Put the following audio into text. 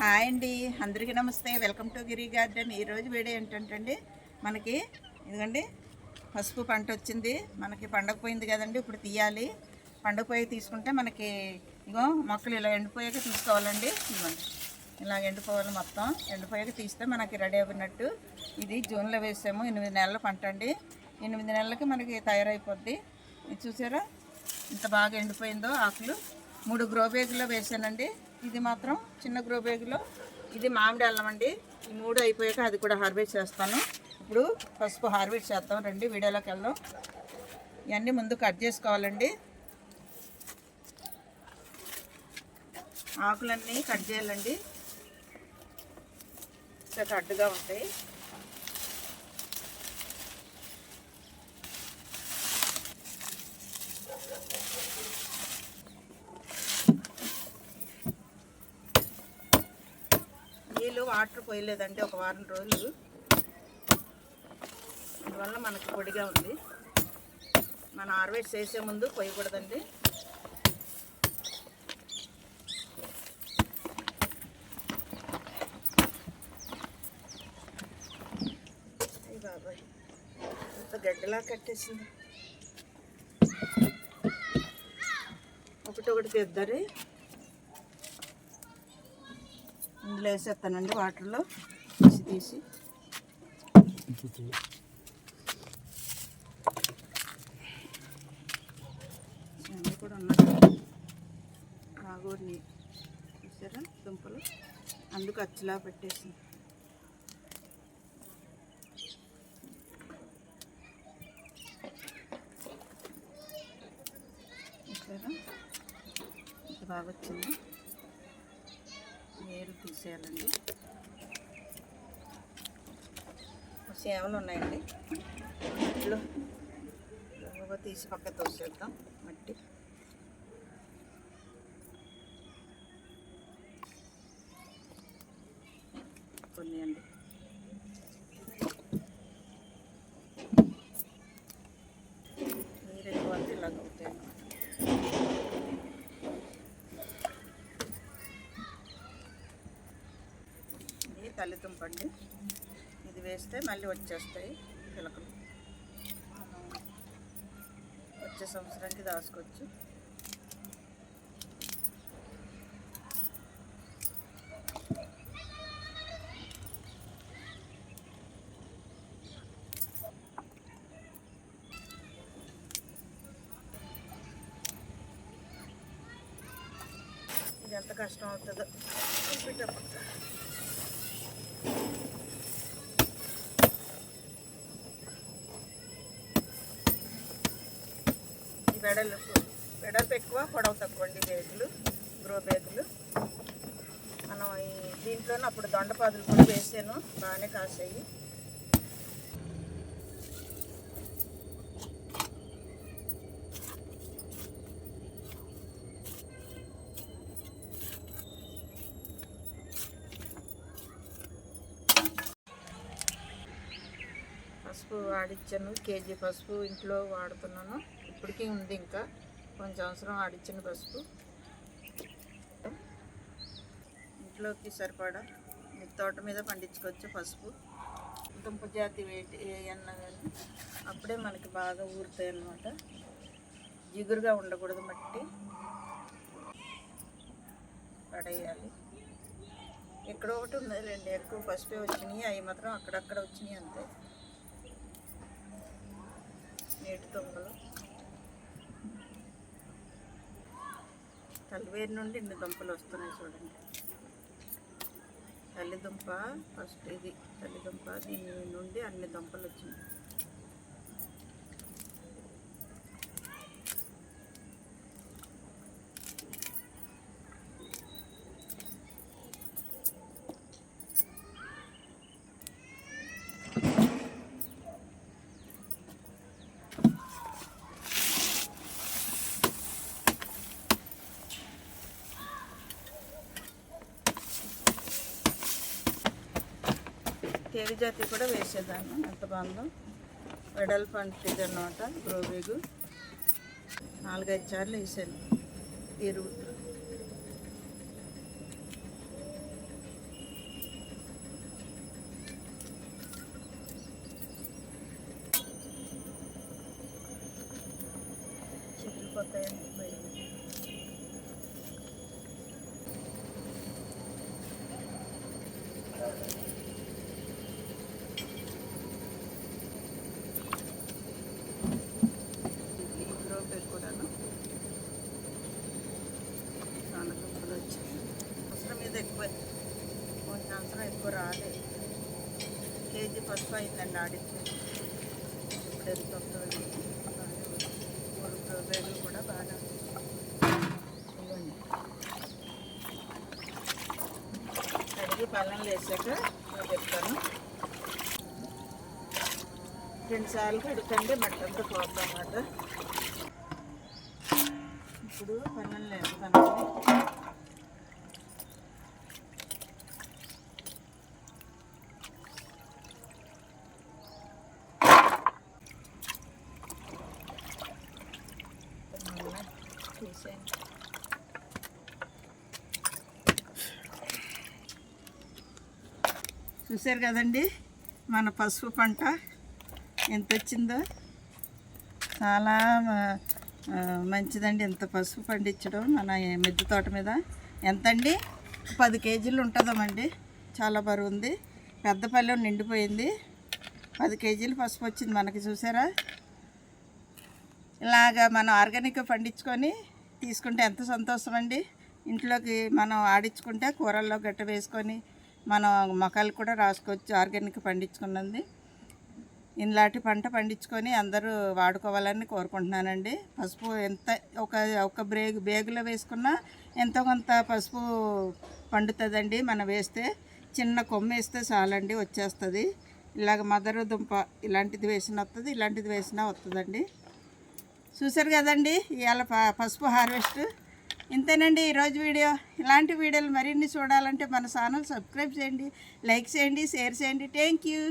Hi అండి అందరికీ నమస్తే. Welcome to Giri garden. ఈరోజు వీడియో ఏంటంటే మనకి ఇదిగోండి పసుపు పంట వచ్చింది. మనకి పండగ పోయింది కదండి ఇప్పుడు తీయాలి. పండకపోయి తీసుకుంటే మనకి ఇగో మొక్కలు ఇలా ఎండిపోయాక తీసుకోవాలండి. ఇదిగోండి ఇలా ఎండిపోవాలి మొత్తం. ఎండిపోయాక తీస్తే మనకి రెడీ అయిపోయినట్టు ఇది జూన్లో వేసాము. ఎనిమిది నెలల పంట అండి. ఎనిమిది నెలలకి మనకి తయారైపోద్ది. ఇది చూసారా? ఇంత బాగా ఎండిపోయిందో ఆకులు. మూడు గ్రో బ్యాగులో వేసానండి. ఇది మాత్రం చిన్న గ్రో బ్యాగులో ఇది మామిడి అల్లం అండి. ఈ మూడు అయిపోయాక అది కూడా హార్వెస్ట్ చేస్తాను. ఇప్పుడు పసుపు హార్వెస్ట్ చేస్తాం. రండి వీడియోలోకి వెళ్దాం. ఇవన్నీ ముందు కట్ చేసుకోవాలండి. ఆకులన్నీ కట్ చేయాలండి. ఇట్లా అడ్డుగా ఉంటాయి. వాటర్ పోయలేదండి ఒక వారం రోజులు. అందువల్ల మనకు పొడిగా ఉంది. మనం హార్వెస్ట్ చేసే ముందు పోయకూడదండి. బాబాయ్ ఇంత గడ్డలా కట్టేసింది. ఒకటి ఒకటి తెద్దరే. ఇందులో వేసేస్తానండి వాటర్లో. తీసి తీసి. కూడా ఉన్నాయి. కాగూరిని చూసారా? దుంపలు. అందుకు అచ్చులా పెట్టేసి. చూసారా? ఇది బాగా వచ్చింది. చేయాలండి. సేవలు ఉన్నాయండి. ఇట్లో తీసి పక్క తోసేద్దాం మట్టి. కొన్ని అండి నీరు ఎక్కువ అంటే ఇలాగ అవుతాయి అన్నమాట. ఇది తల్లితుంపండి ఇది వేస్తే మళ్ళీ వచ్చేస్తాయి పిలకలు. వచ్చే సంవత్సరానికి దాచుకోవచ్చు. ఇది ఎంత కష్టం అవుతుందో చూపించప్ప వెడల్పు వెడల్పు ఎక్కువ పొడవు తక్కువ అండి బేగులు గ్రో బేగులు. మనం ఈ దీంట్లోనే అప్పుడు దొండపాదులు కూడా వేసాను బాగానే కాసాయి పసుపు ఆడిచ్చాను. కేజీ పసుపు ఇంట్లో వాడుతున్నాను. ఇప్పటికీ ఉంది ఇంకా. కొంచెం అవసరం ఆడిచ్చిన పసుపు. ఇంట్లోకి సరిపడా మీ తోట మీద పండించుకోవచ్చు పసుపు. దుంప జాతి వేటి అన్నా కానీ అప్పుడే మనకి బాగా ఊరుతాయి అన్నమాట. జిగురుగా ఉండకూడదు మట్టి. పడేయాలి. ఎక్కడో ఒకటి ఉంది రెండు ఎక్కువ పసుపే వచ్చినాయి. అవి మాత్రం అక్కడక్కడ వచ్చినాయి అంతే. దుంపలు తల్లివేరు నుండి ఇన్ని దుంపలు వస్తున్నాయి చూడండి. తల్లిదుంప ఫస్ట్ ఇది తల్లిదుంప దీని నుండి అన్ని దుంపలు వచ్చినాయి. కేది జాతి కూడా వేసేదాన్ని. ఎంత బాగుందో. వెడల్ అంటే అనమాట గ్రోబేగు నాలుగైదు సార్లు వేసాను ఎరువు. చెట్లు కొంచెం ఎక్కువ రాలేదు కేజీ పసుపు అయిందండి ఆడిచ్చి ఇప్పుడు ఎంత వస్తుంది మూడు గ్రోబేలు కూడా బాగా ఇవ్వండి కడిగి పళ్ళం వేసాక చెప్తాను రెండుసార్లు కడుకండి మట్టంతా పోతాం అన్నమాట. ఇప్పుడు పళ్ళం వేస్తానండి చూశారు కదండి? మన పసుపు పంట ఎంత వచ్చిందో? చాలా మంచిదండి ఎంత పసుపు పండించడం మన మిద్దె తోట మీద. ఎంతండి? పది కేజీలు ఉంటుందామండి. చాలా బరువు ఉంది పెద్ద పల్లెం నిండిపోయింది. పది కేజీలు పసుపు వచ్చింది మనకి చూసారా ఇలాగా మనం ఆర్గానిక్ పండించుకొని తీసుకుంటే ఎంత సంతోషం అండి ఇంట్లోకి మనం ఆడించుకుంటే కూరల్లో గట్ట వేసుకొని మనం మొక్కలు కూడా రాసుకోవచ్చు ఆర్గానిక్ పండించుకున్నది. ఇలాంటి పంట పండించుకొని అందరూ వాడుకోవాలని కోరుకుంటున్నానండి. పసుపు ఎంత ఒక ఒక బ్రేగ్ బేగులో వేసుకున్నా ఎంతో కొంత పసుపు పండుతుందండి మనం వేస్తే. చిన్న కొమ్మ వేస్తే చాలండి వచ్చేస్తుంది. ఇలాగ మదరు దుంప ఇలాంటిది వేసిన వస్తుంది ఇలాంటిది వేసినా వస్తుందండి చూసారు కదండి ఇవాళ ప- పసుపు హార్వెస్ట్ ఇంతేనండి ఈరోజు వీడియో. ఇలాంటి వీడియోలు మరిన్ని చూడాలంటే మన ఛానల్ సబ్స్క్రైబ్ చేయండి లైక్ చేయండి షేర్ చేయండి. Thank you.